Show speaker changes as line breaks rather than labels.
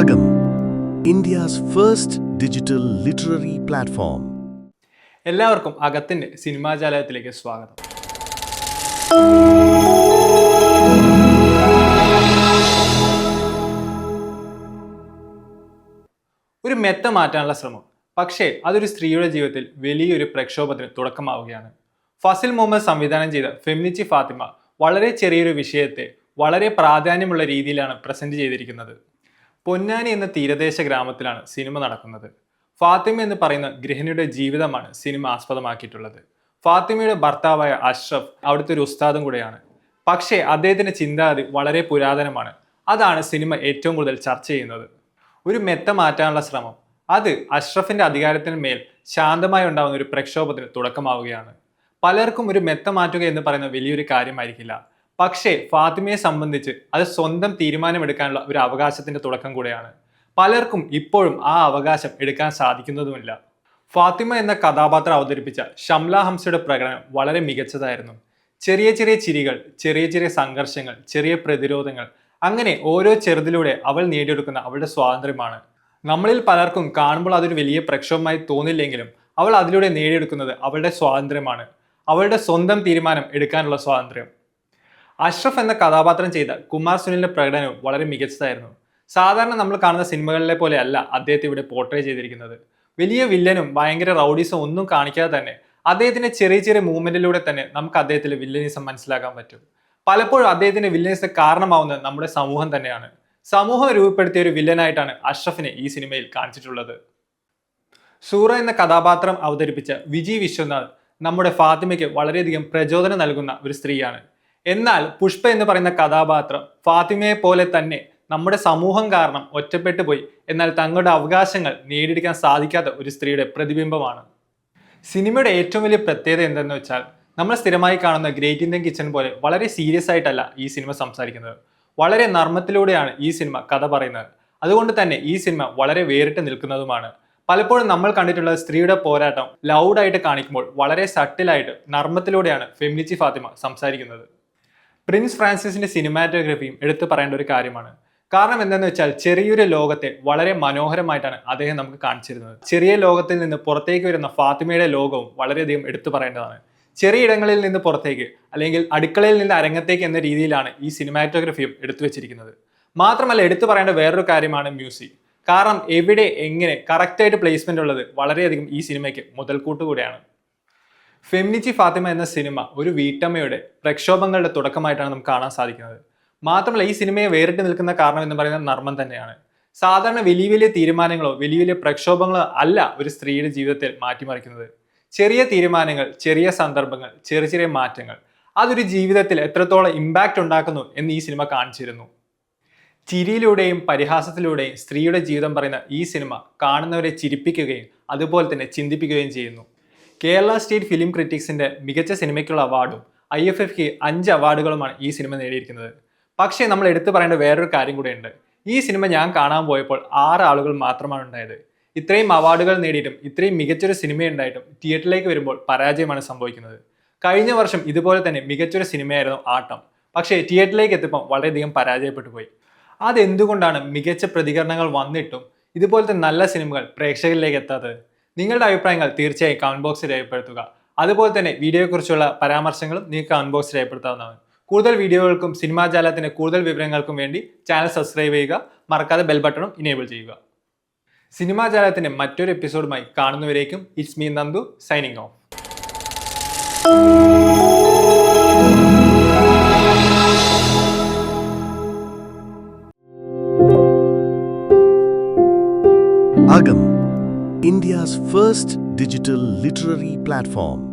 Agam, India's first digital literary platform.
എല്ലാവർക്കും അകത്തിന്റെ സിനിമാജാലയത്തിലേക്ക് സ്വാഗതം. ഒരു മെത്ത മാറ്റാനുള്ള ശ്രമം. പക്ഷേ അതൊരു സ്ത്രീയുടെ ജീവിതത്തിൽ വലിയൊരു പ്രക്ഷോഭത്തിന് തുടക്കമാവുകയാണ്. ഫസിൽ മുഹമ്മദ് സംവിധാനം ചെയ്ത ഫെമിനിച്ചി ഫാത്തിമ വളരെ ചെറിയൊരു വിഷയത്തെ വളരെ പ്രാധാന്യമുള്ള രീതിയിലാണ് പ്രസന്റ് ചെയ്തിരിക്കുന്നത്. പൊന്നാനി എന്ന തീരദേശ ഗ്രാമത്തിലാണ് സിനിമ നടക്കുന്നത്. ഫാത്തിമ എന്ന് പറയുന്ന ഗൃഹിണിയുടെ ജീവിതമാണ് സിനിമ ആസ്പദമാക്കിയിട്ടുള്ളത്. ഫാത്തിമയുടെ ഭർത്താവായ അഷ്റഫ് അവിടുത്തെ ഒരു ഉസ്താദും കൂടെയാണ്. പക്ഷേ അദ്ദേഹത്തിന്റെ ചിന്താഗതി വളരെ പുരാതനമാണ്. അതാണ് സിനിമ ഏറ്റവും കൂടുതൽ ചർച്ച ചെയ്യുന്നത്. ഒരു മെത്ത മാറ്റാനുള്ള ശ്രമം. അത് അഷ്റഫിന്റെ അധികാരത്തിന് മേൽ ശാന്തമായി ഉണ്ടാകുന്ന ഒരു പ്രക്ഷോഭത്തിന് തുടക്കമാവുകയാണ്. പലർക്കും ഒരു മെത്ത മാറ്റുക എന്ന് പറയുന്ന വലിയൊരു കാര്യമായിരിക്കില്ല. പക്ഷേ ഫാത്തിമയെ സംബന്ധിച്ച് അത് സ്വന്തം തീരുമാനമെടുക്കാനുള്ള ഒരു അവകാശത്തിന്റെ തുടക്കം കൂടെയാണ്. പലർക്കും ഇപ്പോഴും ആ അവകാശം എടുക്കാൻ സാധിക്കുന്നതുമില്ല. ഫാത്തിമ എന്ന കഥാപാത്രം അവതരിപ്പിച്ച ഷംല ഹംസയുടെ പ്രകടനം വളരെ മികച്ചതായിരുന്നു. ചെറിയ ചെറിയ ചിരികൾ ചെറിയ ചെറിയ സംഘർഷങ്ങൾ ചെറിയ പ്രതിരോധങ്ങൾ അങ്ങനെ ഓരോ ചെറുതിലൂടെ അവൾ നേടിയെടുക്കുന്ന അവളുടെ സ്വാതന്ത്ര്യമാണ്. നമ്മളിൽ പലർക്കും കാണുമ്പോൾ അതൊരു വലിയ പ്രക്ഷോഭമായി തോന്നില്ലെങ്കിലും അവൾ അതിലൂടെ നേടിയെടുക്കുന്നത് അവളുടെ സ്വാതന്ത്ര്യമാണ്. അവളുടെ സ്വന്തം തീരുമാനം എടുക്കാനുള്ള സ്വാതന്ത്ര്യം. അഷ്റഫ് എന്ന കഥാപാത്രം ചെയ്ത കുമാർ സുനിലിന്റെ പ്രകടനവും വളരെ മികച്ചതായിരുന്നു. സാധാരണ നമ്മൾ കാണുന്ന സിനിമകളിലെ പോലെ അല്ല അദ്ദേഹത്തെ ഇവിടെ പോർട്രേ ചെയ്തിരിക്കുന്നത്. വലിയ വില്ലനും ഭയങ്കര റൗഡീസും ഒന്നും കാണിക്കാതെ തന്നെ അദ്ദേഹത്തിന്റെ ചെറിയ ചെറിയ മൂവ്മെന്റിലൂടെ തന്നെ നമുക്ക് അദ്ദേഹത്തിലെ വില്ലനിസം മനസ്സിലാക്കാൻ പറ്റും. പലപ്പോഴും അദ്ദേഹത്തിന്റെ വില്ലനിസം കാരണമാവുന്നത് നമ്മുടെ സമൂഹം തന്നെയാണ്. സമൂഹം രൂപപ്പെടുത്തിയ ഒരു വില്ലനായിട്ടാണ് അഷ്റഫിനെ ഈ സിനിമയിൽ കാണിച്ചിട്ടുള്ളത്. സൂറ എന്ന കഥാപാത്രം അവതരിപ്പിച്ച വിജി വിശ്വനാഥ് നമ്മുടെ ഫാത്തിമയ്ക്ക് വളരെയധികം പ്രചോദനം നൽകുന്ന ഒരു സ്ത്രീയാണ്. എന്നാൽ പുഷ്പ എന്ന് പറയുന്ന കഥാപാത്രം ഫാത്തിമയെ പോലെ തന്നെ നമ്മുടെ സമൂഹം കാരണം ഒറ്റപ്പെട്ടു പോയി. എന്നാൽ തങ്ങളുടെ അവകാശങ്ങൾ നേടിയെടുക്കാൻ സാധിക്കാത്ത ഒരു സ്ത്രീയുടെ പ്രതിബിംബമാണ്. സിനിമയുടെ ഏറ്റവും വലിയ പ്രത്യേകത എന്തെന്ന് വെച്ചാൽ നമ്മൾ സ്ഥിരമായി കാണുന്ന ഗ്രേറ്റ് ഇന്ത്യൻ കിച്ചൺ പോലെ വളരെ സീരിയസ് ആയിട്ടല്ല ഈ സിനിമ സംസാരിക്കുന്നത്. വളരെ നർമ്മത്തിലൂടെയാണ് ഈ സിനിമ കഥ പറയുന്നത്. അതുകൊണ്ട് തന്നെ ഈ സിനിമ വളരെ വേറിട്ട് നിൽക്കുന്നതുമാണ്. പലപ്പോഴും നമ്മൾ കണ്ടിട്ടുള്ള സ്ത്രീയുടെ പോരാട്ടം ലൗഡായിട്ട് കാണിക്കുമ്പോൾ വളരെ സട്ടിലായിട്ട് നർമ്മത്തിലൂടെയാണ് ഫെമിനിച്ചി ഫാത്തിമ സംസാരിക്കുന്നത്. പ്രിൻസ് ഫ്രാൻസിസിന്റെ സിനിമാറ്റോഗ്രഫിയും എടുത്തു പറയേണ്ട ഒരു കാര്യമാണ്. കാരണം എന്താണെന്ന് വെച്ചാൽ ചെറിയൊരു ലോകത്തെ വളരെ മനോഹരമായിട്ടാണ് അദ്ദേഹം നമുക്ക് കാണിച്ചിരുന്നത്. ചെറിയ ലോകത്തിൽ നിന്ന് പുറത്തേക്ക് വരുന്ന ഫാത്തിമയുടെ ലോകവും വളരെയധികം എടുത്തു പറയേണ്ടതാണ്. ചെറിയ ഇടങ്ങളിൽ നിന്ന് പുറത്തേക്ക് അല്ലെങ്കിൽ അടുക്കളയിൽ നിന്ന് അരങ്ങത്തേക്ക് എന്ന രീതിയിലാണ് ഈ സിനിമാറ്റോഗ്രഫിയും എടുത്തു വെച്ചിരിക്കുന്നത്. മാത്രമല്ല എടുത്തു പറയേണ്ട വേറൊരു കാര്യമാണ് മ്യൂസിക്. കാരണം എവിടെ എങ്ങനെ കറക്റ്റായിട്ട് പ്ലേസ്മെന്റ് ഉള്ളത് വളരെയധികം ഈ സിനിമയ്ക്ക് മുതൽക്കൂട്ട് കൂടെയാണ്. ഫെമിനിച്ചി ഫാത്തിമ എന്ന സിനിമ ഒരു വീട്ടമ്മയുടെ പ്രക്ഷോഭങ്ങളുടെ തുടക്കമായിട്ടാണ് നമുക്ക് കാണാൻ സാധിക്കുന്നത്. മാത്രമല്ല ഈ സിനിമയെ വേറിട്ട് നിൽക്കുന്ന കാരണം എന്ന് പറയുന്നത് നർമ്മം തന്നെയാണ്. സാധാരണ വലിയ വലിയ തീരുമാനങ്ങളോ വലിയ വലിയ പ്രക്ഷോഭങ്ങളോ അല്ല ഒരു സ്ത്രീയുടെ ജീവിതത്തിൽ മാറ്റിമറിക്കുന്നത്. ചെറിയ തീരുമാനങ്ങൾ ചെറിയ സന്ദർഭങ്ങൾ ചെറിയ ചെറിയ മാറ്റങ്ങൾ അതൊരു ജീവിതത്തിൽ എത്രത്തോളം ഇമ്പാക്റ്റ് ഉണ്ടാക്കുന്നു എന്ന് ഈ സിനിമ കാണിച്ചിരുന്നു. ചിരിയിലൂടെയും പരിഹാസത്തിലൂടെയും സ്ത്രീയുടെ ജീവിതം പറയുന്ന ഈ സിനിമ കാണുന്നവരെ ചിരിപ്പിക്കുകയും അതുപോലെ തന്നെ ചിന്തിപ്പിക്കുകയും ചെയ്യുന്നു. കേരള സ്റ്റേറ്റ് ഫിലിം ക്രിറ്റിക്സിന്റെ മികച്ച സിനിമയ്ക്കുള്ള അവാർഡും ഐ എഫ് എഫ് അഞ്ച് അവാർഡുകളുമാണ് ഈ സിനിമ നേടിയിരിക്കുന്നത്. പക്ഷേ നമ്മൾ എടുത്തു പറയേണ്ട വേറൊരു കാര്യം കൂടെയുണ്ട്. ഈ സിനിമ ഞാൻ കാണാൻ പോയപ്പോൾ ആറ് ആളുകൾ മാത്രമാണ് ഉണ്ടായത്. ഇത്രയും അവാർഡുകൾ നേടിയിട്ടും ഇത്രയും മികച്ചൊരു സിനിമയുണ്ടായിട്ടും തിയേറ്ററിലേക്ക് വരുമ്പോൾ പരാജയമാണ് സംഭവിക്കുന്നത്. കഴിഞ്ഞ വർഷം ഇതുപോലെ തന്നെ മികച്ചൊരു സിനിമയായിരുന്നു ആട്ടം. പക്ഷേ തിയേറ്ററിലേക്ക് എത്തിയപ്പോൾ വളരെയധികം പരാജയപ്പെട്ടു പോയി. അതെന്തുകൊണ്ടാണ് മികച്ച പ്രതികരണങ്ങൾ വന്നിട്ടും ഇതുപോലത്തെ നല്ല സിനിമകൾ പ്രേക്ഷകരിലേക്ക് എത്താത്തത്? നിങ്ങളുടെ അഭിപ്രായങ്ങൾ തീർച്ചയായും കമന്റ് ബോക്സിൽ രേഖപ്പെടുത്തുക. അതുപോലെ തന്നെ വീഡിയോയെക്കുറിച്ചുള്ള പരാമർശങ്ങളും നിങ്ങൾക്ക് കമന്റ് ബോക്സിൽ രേഖപ്പെടുത്താവുന്നതാണ്. കൂടുതൽ വീഡിയോകൾക്കും സിനിമാ ജാലത്തിന്റെ കൂടുതൽ വിവരങ്ങൾക്കും വേണ്ടി ചാനൽ സബ്സ്ക്രൈബ് ചെയ്യുക. മറക്കാതെ ബെൽ ബട്ടണും ഇനേബിൾ ചെയ്യുക. സിനിമാ ജാലത്തിന്റെ മറ്റൊരു എപ്പിസോഡുമായി കാണുന്നവരേക്കും it's me Nandu signing off
India's first digital literary platform.